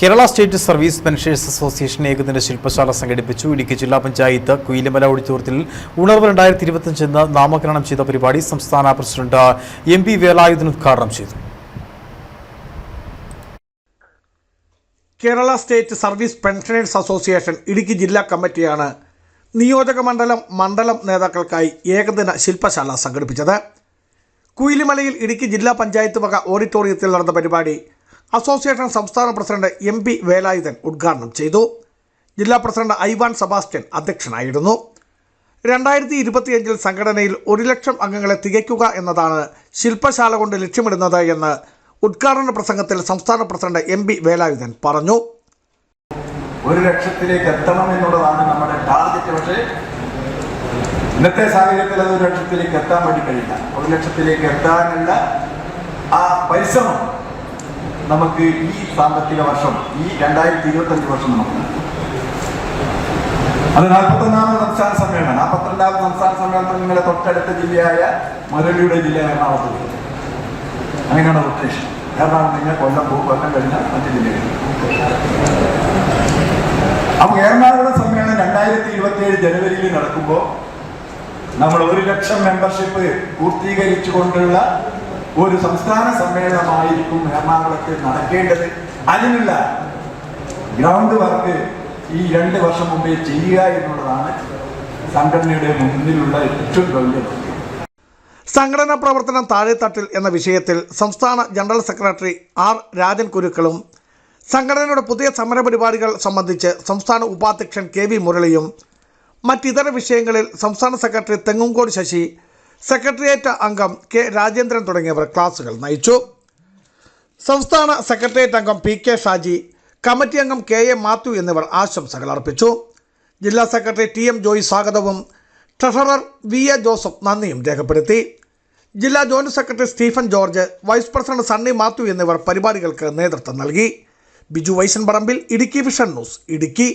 Kerala state service pensioners association ഏകദിന ശില്പശാല സംഘടിപ്പിച്ചു. ഇടുക്കി ജില്ലാ പഞ്ചായത്ത് കുയിലമല ഓഡിറ്റോറിയത്തിൽ ഉണർവ് രണ്ടായിരത്തി ഇരുപത്തിയഞ്ച് എന്ന് നാമകരണം ചെയ്ത പരിപാടി സംസ്ഥാന പ്രസിഡന്റ് എം പി വേലായുധൻ ഉദ്ഘാടനം ചെയ്തു. Kerala state service pensioners association Idukki ജില്ലാ കമ്മിറ്റിയാണ് നിയോജക മണ്ഡലം മണ്ഡലം നേതാക്കൾക്കായി ഏകദിന ശില്പശാല സംഘടിപ്പിച്ചത്. കുയിലിമലയിൽ ഇടുക്കി ജില്ലാ പഞ്ചായത്ത് വക ഓഡിറ്റോറിയത്തിൽ നടന്ന പരിപാടി അസോസിയേഷൻ സംസ്ഥാന പ്രസിഡന്റ് എം പി വേലായുധൻ ഉദ്ഘാടനം ചെയ്തു. ജില്ലാ പ്രസിഡന്റ് ഐവാൻ സെബാസ്റ്റ്യൻ അധ്യക്ഷനായിരുന്നു. രണ്ടായിരത്തി ഇരുപത്തിയഞ്ചിൽ സംഘടനയിൽ ഒരു ലക്ഷം അംഗങ്ങളെ തികയ്ക്കുക എന്നതാണ് ശില്പശാല കൊണ്ട് ലക്ഷ്യമിടുന്നത് എന്ന് ഉദ്ഘാടന പ്രസംഗത്തിൽ സംസ്ഥാന പ്രസിഡന്റ് എം പി വേലായുധൻ പറഞ്ഞു. ഒരു ലക്ഷത്തിലേക്ക് എത്തണം എന്നുള്ളതാണ് നമ്മുടെ ടാർഗറ്റ്. പക്ഷേ ഇന്നത്തെ സാഹചര്യത്തിൽ അത് ഒരു ലക്ഷത്തിലേക്ക് എത്താൻ വേണ്ടി കഴിയില്ല. ഒരു ലക്ഷത്തിലേക്ക് എത്താനുള്ള ആ പരിശ്രമം നമുക്ക് ഈ സാമ്പത്തിക വർഷം ഈ രണ്ടായിരത്തി ഇരുപത്തി അഞ്ച് വർഷം നമുക്ക് അത് അത് നാൽപ്പത്തൊന്നാമത് സംസ്ഥാന സമ്മേളനം. നാൽപ്പത്തിരണ്ടാമത് സംസ്ഥാന സമ്മേളനം നിങ്ങളുടെ തൊട്ടടുത്ത ജില്ലയായ മുരളിയുടെ ജില്ല എറണാകുളത്ത് അങ്ങനെയാണ് ഉദ്ദേശം എറണാകുളം നിങ്ങൾ കൊല്ലം പോകും കൊല്ലം കഴിഞ്ഞാൽ മറ്റു ജില്ലകളിൽ അപ്പൊ എറണാകുളം സമ്മേളനം രണ്ടായിരത്തി ഇരുപത്തി ഏഴ് ജനുവരിയിൽ നടക്കുമ്പോൾ നമ്മൾ ഒരു ലക്ഷം മെമ്പർഷിപ്പ് പൂർത്തീകരിച്ചുകൊണ്ടുള്ള ഒരു സംസ്ഥാന സമ്മേളനമായിരിക്കും എറണാകുളത്ത് നടക്കേണ്ടത്. അതിനുള്ള ഗ്രൗണ്ട് വർക്ക് ഈ രണ്ട് വർഷം മുമ്പേ ചെയ്യുക എന്നുള്ളതാണ് സംഘടനയുടെ മുന്നിലുള്ള ഏറ്റവും വലിയ സംഘടനാ പ്രവർത്തനം താഴെത്തട്ടിൽ എന്ന വിഷയത്തിൽ സംസ്ഥാന ജനറൽ സെക്രട്ടറി ആർ രാജൻ കുരുക്കളും സംഘടനയുടെ പുതിയ സമരപരിപാടികൾ സംബന്ധിച്ച് സംസ്ഥാന ഉപാധ്യക്ഷൻ കെ വി മുരളിയും മറ്റിതര വിഷയങ്ങളിൽ സംസ്ഥാന സെക്രട്ടറി തെങ്ങുംകോട് ശശി സെക്രട്ടേറിയറ്റ് അംഗം കെ രാജേന്ദ്രൻ തുടങ്ങിയവർ ക്ലാസുകൾ നയിച്ചു. സംസ്ഥാന സെക്രട്ടേറിയറ്റ് അംഗം പി കെ ഷാജി കമ്മിറ്റി അംഗം കെ എ മാത്യു എന്നിവർ ആശംസകൾ അർപ്പിച്ചു. ജില്ലാ സെക്രട്ടറി ടി എം ജോയി സ്വാഗതവും ട്രഷറർ വി എ ജോസഫ് നന്ദിയും രേഖപ്പെടുത്തി. ജില്ലാ joint secretary Stephen George vice president Sunny Mathew എന്നിവർ പരിപാടികൾക്ക് നേതൃത്വം നൽകി. Biju Vaishan Parambil Idukki vision news Idukki.